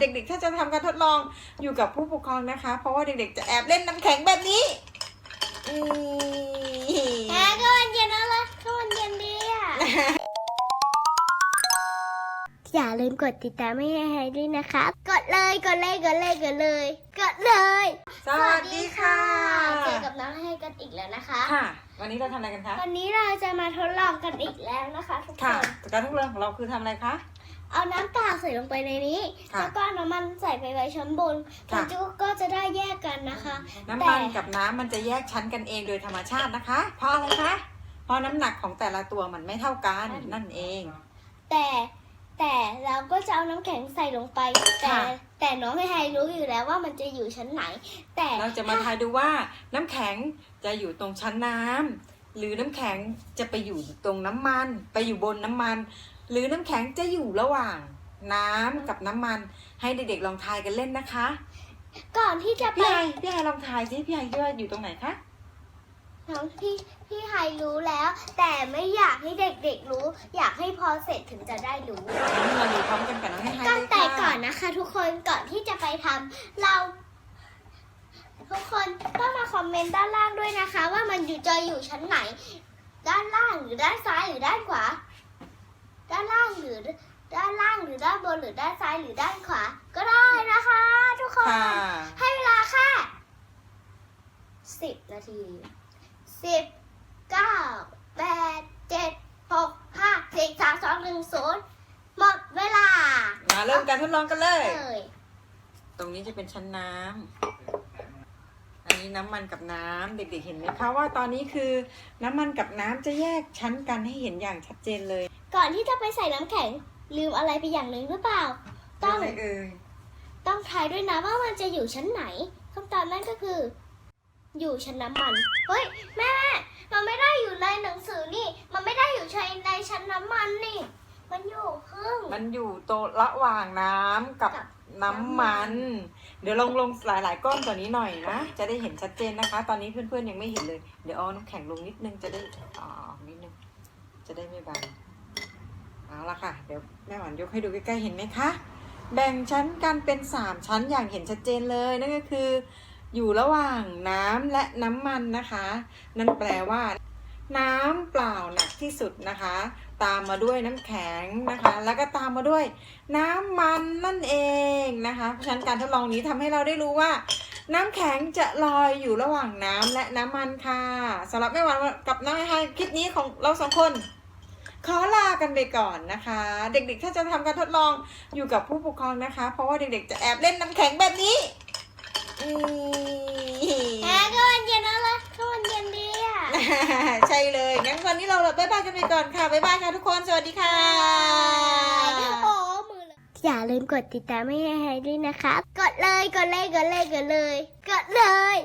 เด็กๆ ถ้าจะทำการทดลองอยู่กับผู้ปกครองนะคะ เพราะว่าเด็กๆ จะแอบเล่นน้ำแข็งแบบนี้อืมแหมก็วันเย็นแล้วล่ะก็วันเย็นดีอะ อย่าลืมกดติดตามให้ไฮด้วยนะคะ กดเลย กดเลย กดเลย กดเลย กดเลย สวัสดีค่ะ เจอกับน้องไฮกันอีกแล้วนะคะ ค่ะ วันนี้เราทำอะไรกันคะ วันนี้เราจะมาทดลองกันอีกแล้วนะคะทุกคค่ะนการทดลองของเราคือทำอะไรคะ เอาน้ำเปล่าใส่ลงไปในนี้ ค่ะแล้วก็เอาน้ำมันใส่ไปไว้ชั้นบนค่ะแล้วก็จะได้แยกกันนะคะ น้ำมันกับน้ำมันจะแยกชั้นกันเองโดยธรรมชาตินะคะ เพราะอะไรคะเพราะน้ำหนักของแต่ละตัวมันไม่เท่ากันนั่นเอง แต่แต่เราก็จะเอาน้ำแข็งใส่ลงไป แต่ ค่ะ แต่น้องไฮรู้อยู่แล้วว่ามันจะอยู่ชั้นไหน แต่เราจะมาทายดูว่าน้ำแข็งจะอยู่ตรงชั้นน้ำหรือน้ำแข็งจะไปอยู่ตรงน้ำมัน ไปอยู่บนน้ำมัน หรือน้ำแข็งจะอยู่ระหว่างน้ำกับน้ำมันให้เด็กๆลองทายกันเล่นนะคะก่อนที่จะไปพี่ไอพี่ไอลองทายสิพี่ไอคิดว่าอยู่ตรงไหนคะน้องพี่พี่ไฮรู้แล้ว แต่ไม่อยากให้เด็กๆรู้ อยากให้พอเสร็จถึงจะได้รู้งั้นเราดูพร้อมกันกับน้องให้ไฮก็เลยแต่ค่ะก่อนนะคะ ทุกคนก่อนที่จะไปทำเรา ทุกคนต้องมาคอมเมนต์ด้านล่างด้วยนะคะ ว่ามันอยู่จะอยู่ชั้นไหน ด้านล่างหรือด้านซ้ายหรือด้านขวา ด้านล่างหรือ ด้านล่างหรือด้านบนหรือด้านซ้ายหรือด้านขวา ก็ได้นะคะ ทุกคน ค่ะ ให้เวลาแค่สิบนาทีสิบเก้าแปดเจ็ดหกห้าสี่สามสองหนึ่งศูนย์หมดเวลามาเริ่มการทดลองกันเลย เลย ตรงนี้จะเป็นชั้นน้ำอั นนี้น้ำมันกับน้ำเด็กๆเห็นไหมคะว่าตอนนี้คือน้ำมันกับน้ำจะแยกชั้นกันให้เห็นอย่างชัดเจนเลย ก่อนที่จะไปใส่น้ำแข็งลืมอะไรไปอย่างหนึ่งหรือเปล่า ต้องอะไรเอ่ยต้องทายด้วยนะว่ามันจะอยู่ชั้นไหนคำตอบนั่นก็คือ อยู่ชั้นน้ำมันเฮ้ยแม่แม่มันไม่ได้อยู่ในหนังสือนี่ มันไม่ได้อยู่ในชั้นน้ำมันนี่ มันอยู่ครึ่งมันอยู่โตะระหว่างน้ำกับกับ น้ำมัน เดี๋ยวลงลงหลาย ๆ ก้อนกว่านี้หน่อยนะ จะได้เห็นชัดเจนนะคะ ตอนนี้เพื่อน ๆ ยังไม่เห็นเลย เดี๋ยวเอาน้ำแข็งลงนิดนึงจะได้อ่านิดนึง จะได้ไม่บางเอาละค่ะ เดี๋ยวแม่หวานยกให้ดูใกล้ ๆ เห็นไหมคะ แบ่งชั้นกันเป็นสามชั้นอย่างเห็นชัดเจนเลย นั่นก็คือ อยู่ระหว่างน้ำและน้ำมันนะคะ นั่นแปลว่าน้ำเปล่าหนักที่สุดนะคะ ตามมาด้วยน้ำแข็งนะคะ แล้วก็ตามมาด้วยน้ำมันนั่นเองนะคะ เพราะฉะนั้นการทดลองนี้ทำให้เราได้รู้ว่า น้ำแข็งจะลอยอยู่ระหว่างน้ำและน้ำมันค่ะสำหรับแม่หวานกับน้องไอไฮคลิปนี้ของเราสองคนขอลากันไปก่อนนะคะ เด็กๆ ถ้าจะทำการทดลองอยู่กับผู้ปกครองนะคะ เพราะว่าเด็กๆ จะแอบเล่นน้ำแข็งแบบนี้อื ใช่เลย งั้นวันนี้เราบ๊ายบายกันไปก่อนค่ะ บ๊ายบายค่ะทุกคน สวัสดีค่ะโอ้มือเลยอย่าลืมกดติดตามให้ไฮด้วยนะคะ กดเลย กดเลย กดเลย กดเลย กดเลย